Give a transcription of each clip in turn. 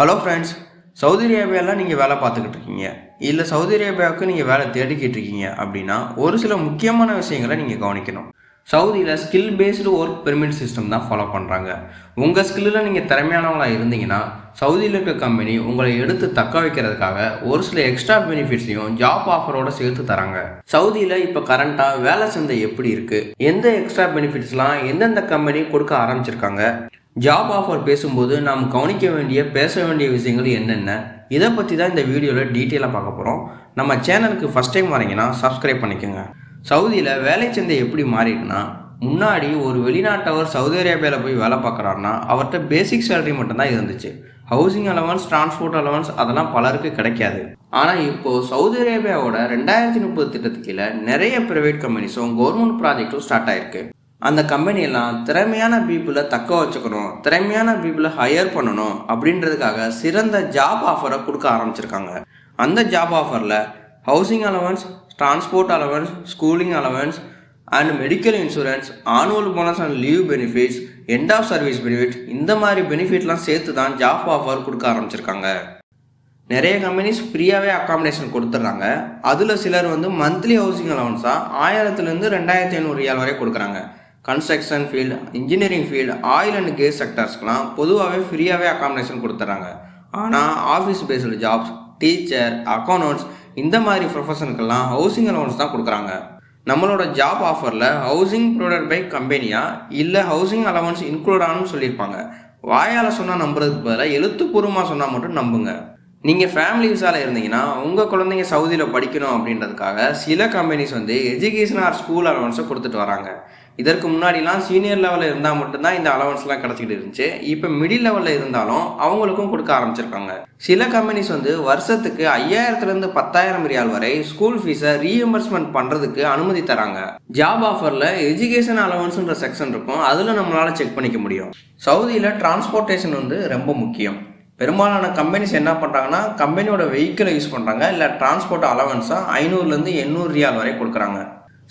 Hello friends Saudi அரேபியாவில் நீங்கள் வேலை பார்த்துக்கிட்டு இருக்கீங்க. இல்லை சவுதி அரேபியாவுக்கு நீங்கள் வேலை தேடிக்கிட்டு இருக்கீங்க அப்படின்னா ஒரு சில முக்கியமான விஷயங்களை நீங்கள் கவனிக்கணும். சவுதியில் skill based work permit system தான் ஃபாலோ பண்ணுறாங்க உங்கள் ஸ்கில்லில் நீங்கள் திறமையானவங்களாக இருந்தீங்கன்னா சவுதியில் இருக்க கம்பெனி உங்களை எடுத்து தக்க வைக்கிறதுக்காக ஒரு சில எக்ஸ்ட்ரா பெனிஃபிட்ஸையும் ஜாப் ஆஃபரோட சேர்த்து தராங்க. சவுதியில் இப்போ கரண்ட்டாக வேலை சந்தை எப்படி இருக்குது எந்த எக்ஸ்ட்ரா பெனிஃபிட்ஸ்லாம் எந்தெந்த கம்பெனி கொடுக்க ஆரம்பிச்சிருக்காங்க? ஜாப் ஆஃபர் பேசும்போது நாம் கவனிக்க வேண்டிய பேச வேண்டிய விஷயங்கள் என்னென்ன? இதை பற்றி தான் இந்த வீடியோவில் டீட்டெயிலாக பார்க்க போகிறோம் நம்ம சேனலுக்கு ஃபஸ்ட் டைம் வரீங்கன்னா சப்ஸ்கிரைப் பண்ணிக்கோங்க. சவுதியில் வேலை சந்தை எப்படி மாறிடுனா முன்னாடி ஒரு வெளிநாட்டவர் சவுதி அரேபியாவில் போய் வேலை பார்க்குறாருன்னா அவர்கிட்ட பேசிக் சேலரி மட்டும்தான் இருந்துச்சு. ஹவுசிங் அலவன்ஸ் டிரான்ஸ்போர்ட் அலவன்ஸ் அதெல்லாம் பலருக்கு கிடைக்காது. ஆனால் இப்போது சவுதி அரேபியாவோட ரெண்டாயிரத்தி முப்பது திட்டத்துக்கு கீழே நிறைய ப்ரைவேட் கம்பெனிஸும் கவர்மெண்ட் ப்ராஜெக்ட்டும் ஸ்டார்ட் ஆயிருக்கு. அந்த கம்பெனியெல்லாம் திறமையான பீப்புளை தக்க வச்சுக்கணும் திறமையான பீப்புளை ஹையர் பண்ணணும் அப்படின்றதுக்காக சிறந்த ஜாப் ஆஃபரை கொடுக்க ஆரம்பிச்சிருக்காங்க. அந்த ஜாப் ஆஃபரில் housing allowance transport allowance schooling allowance and medical insurance annual bonus and leave benefits end of service benefit இந்த மாதிரி பெனிஃபிட்லாம் சேர்த்து தான் ஜாப் ஆஃபர் கொடுக்க ஆரம்பிச்சிருக்காங்க. நிறைய கம்பெனிஸ் ஃப்ரீயாகவே அக்காமடேஷன் கொடுத்துட்றாங்க. அதில் சிலர் வந்து மந்த்லி ஹவுசிங் அலவன்ஸாக ஆயிரத்துலேருந்து ரெண்டாயிரத்தி ஐநூறு ரியால் வரை கொடுக்குறாங்க. Construction field engineering field oil and gas செக்டர்ஸ்க்கெலாம் பொதுவாகவே ஃப்ரீயாகவே அகாமடேஷன் கொடுத்துட்றாங்க ஆனால் office based jobs teacher accounts இந்த மாதிரி ப்ரொஃபஷனுக்கெல்லாம் ஹவுசிங் அலோன்ஸ் தான் கொடுக்குறாங்க. நம்மளோட ஜாப் ஆஃபரில் ஹவுசிங் ப்ரொவைட் பை கம்பெனியா இல்லை ஹவுசிங் அலவன்ஸ் இன்க்ளூட் சொல்லியிருப்பாங்க. வாயால் சொன்னால் நம்புறதுக்கு பதிலாக எழுத்துப்பூர்வமாக சொன்னால் மட்டும் நம்புங்க. நீங்கள் ஃபேமிலி விசாவில் இருந்தீங்கன்னா உங்கள் குழந்தைங்க சவுதியில் படிக்கணும் அப்படின்றதுக்காக சில கம்பெனிஸ் வந்து எஜுகேஷன் ஆர் ஸ்கூல் அலவன்ஸை கொடுத்துட்டு வராங்க. இதற்கு முன்னாடிலாம் சீனியர் லெவலில் இருந்தால் மட்டும்தான் இந்த அலவன்ஸ்லாம் கிடச்சிக்கிட்டு இருந்துச்சு. இப்போ மிடில் லெவலில் இருந்தாலும் அவங்களுக்கும் கொடுக்க ஆரம்பிச்சிருக்காங்க. சில கம்பெனிஸ் வந்து வருஷத்துக்கு ஐயாயிரத்துலேருந்து பத்தாயிரம் ரியால் வரை ஸ்கூல் ஃபீஸை ரீஎம்பர்ஸ்மெண்ட் பண்ணுறதுக்கு அனுமதி தராங்க. ஜாப் ஆஃபரில் எஜுகேஷன் அலவன்ஸுன்ற செக்ஷன் இருக்கும். அதில் நம்மளால் செக் பண்ணிக்க முடியும். சவுதியில் டிரான்ஸ்போர்ட்டேஷன் வந்து ரொம்ப முக்கியம். பெரும்பாலான கம்பெனிஸ் என்ன பண்ணுறாங்கன்னா கம்பெனியோட வெஹிக்கிளை யூஸ் பண்ணுறாங்க இல்லை டிரான்ஸ்போர்ட் அலவன்ஸாக ஐநூறுலேருந்து எண்ணூறு ரியால் வரை கொடுக்குறாங்க.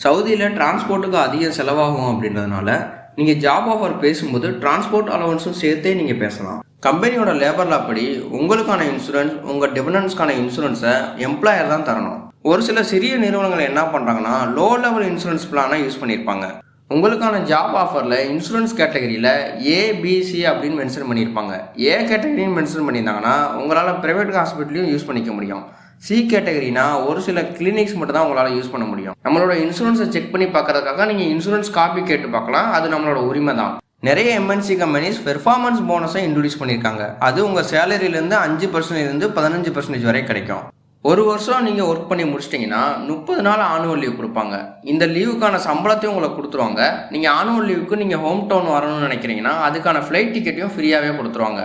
சவுதியில் டிரான்ஸ்போர்ட்டுக்கு அதிக செலவாகும் அப்படின்றதுனால நீங்கள் ஜாப் ஆஃபர் பேசும்போது டிரான்ஸ்போர்ட் அலவன்ஸும் சேர்த்தே நீங்கள் பேசலாம். கம்பெனியோட லேபர் லா படி உங்களுக்கான இன்சூரன்ஸ் உங்கள் டிபெண்டன்ஸ்க்கான இன்சூரன்ஸை எம்ப்ளாயர் தான் தரணும். ஒரு சில சிறிய நிறுவனங்கள் என்ன பண்ணுறாங்கன்னா லோ லெவல் இன்சூரன்ஸ் பிளானை யூஸ் பண்ணியிருப்பாங்க உங்களுக்கான ஜாப் ஆஃபரில் இன்சூரன்ஸ் கேட்டகரியில் ஏபிசி அப்படின்னு மென்ஷன் பண்ணியிருப்பாங்க. ஏ கேட்டகரின்னு மென்ஷன் பண்ணியிருந்தாங்கன்னா உங்களால் ப்ரைவேட் ஹாஸ்பிட்டலையும் யூஸ் பண்ணிக்க முடியும். சி கேட்டகரினா ஒரு சில கிளினிக்ஸ் மட்டும் தான் உங்களால் யூஸ் பண்ண முடியும். நம்மளோட இன்சூரன்ஸை செக் பண்ணி பார்க்கறதுக்காக நீங்கள் இன்சூரன்ஸ் காப்பி கேட்டு பார்க்கலாம். அது நம்மளோட உரிமை தான். நிறைய எம்என்சி கம்பெனிஸ் பெர்ஃபார்மன்ஸ் போனஸை இன்ட்ரடியூஸ் பண்ணியிருக்காங்க. அது உங்கள் சேலரியிலேருந்து அஞ்சு பர்சன்டேஜ்லேருந்து பதினஞ்சு பர்சன்டேஜ் வரை கிடைக்கும். ஒரு வருஷம் நீங்கள் ஒர்க் பண்ணி முடிச்சிட்டிங்கன்னா முப்பது நாள் ஆனுவல் லீவ் கொடுப்பாங்க. இந்த லீவுக்கான சம்பளத்தையும் உங்களுக்கு கொடுத்துருவாங்க. நீங்கள் ஆனுவல் லீவுக்கு நீங்கள் ஹோம் டவுன் வரணும்னு நினைக்கிறீங்கன்னா அதுக்கான ஃப்ளைட் டிக்கெட்டையும் ஃப்ரீயாகவே கொடுத்துருவாங்க.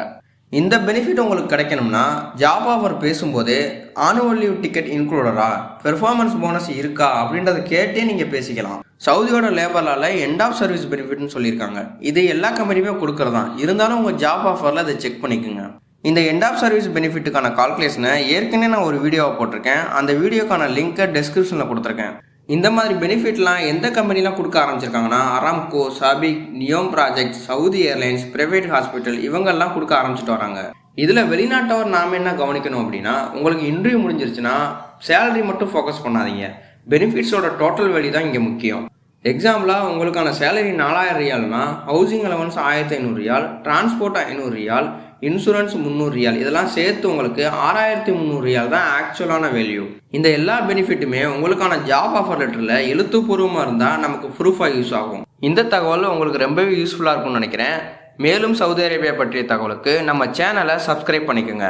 இந்த பெனிஃபிட் உங்களுக்கு கிடைக்கணும்னா ஜாப் ஆஃபர் பேசும்போது ஆனுவல் லீவ் டிக்கெட் இன்க்ளூடரா பெர்ஃபார்மன்ஸ் போனஸ் இருக்கா? அப்படின்றத கேட்டே நீங்கள் பேசிக்கலாம். சவுதியோட லேபர்லால எண்ட் ஆஃப் சர்வீஸ் பெனிஃபிட்னு சொல்லியிருக்காங்க. இது எல்லா கம்பெனியுமே கொடுக்குறதான் இருந்தாலும் உங்கள் ஜாப் ஆஃபரில் அதை செக் பண்ணிக்கோங்க. இந்த எண்ட் ஆஃப் சர்வீஸ் பெனிஃபிட்டுக்கான கால்குலேஷனை ஏற்கனவே நான் ஒரு வீடியோவை போட்டிருக்கேன். அந்த வீடியோக்கான லிங்க்கை டெஸ்கிரிப்ஷனில் கொடுத்துருக்கேன். இந்த மாதிரி பெனிஃபிட்லாம் எந்த கம்பெனிலாம் கொடுக்க ஆரம்பிச்சிருக்காங்கன்னா Aramco SABIC NEOM project Saudi Airlines private hospital இவங்கெல்லாம் கொடுக்க ஆரம்பிச்சிட்டு வராங்க. இதில் வெளிநாட்டவர் நாம் என்ன கவனிக்கணும் அப்படின்னா உங்களுக்கு இன்டர்வியூ முடிஞ்சிருச்சுன்னா சேலரி மட்டும் ஃபோக்கஸ் பண்ணாதீங்க. பெனிஃபிட்ஸோட டோட்டல் வேல்யூ தான் இங்கே முக்கியம். எக்ஸாம்பிளாக உங்களுக்கான சேலரி நாலாயிரம் ரியால்னா ஹவுசிங் அலவன்ஸ் ஆயிரத்தி ஐநூறு ரியால் டிரான்ஸ்போர்ட் ஐநூறு ரியால் இன்சூரன்ஸ் முந்நூறு ரியால் இதெல்லாம் சேர்த்து உங்களுக்கு ஆறாயிரத்தி முந்நூறு ரியால் தான் ஆக்சுவலான வேல்யூ இந்த எல்லா பெனிஃபிட்டுமே உங்களுக்கான ஜாப் ஆஃபர் லெட்டரில் எழுத்துப்பூர்வமாக இருந்தால் நமக்கு ப்ரூஃபாக யூஸ் ஆகும். இந்த தகவல் உங்களுக்கு ரொம்பவே யூஸ்ஃபுல்லாக இருக்கும்னு நினைக்கிறேன். மேலும் சவுதி அரேபியா பற்றிய தகவலுக்கு நம்ம சேனலை சப்ஸ்கிரைப் பண்ணிக்கோங்க.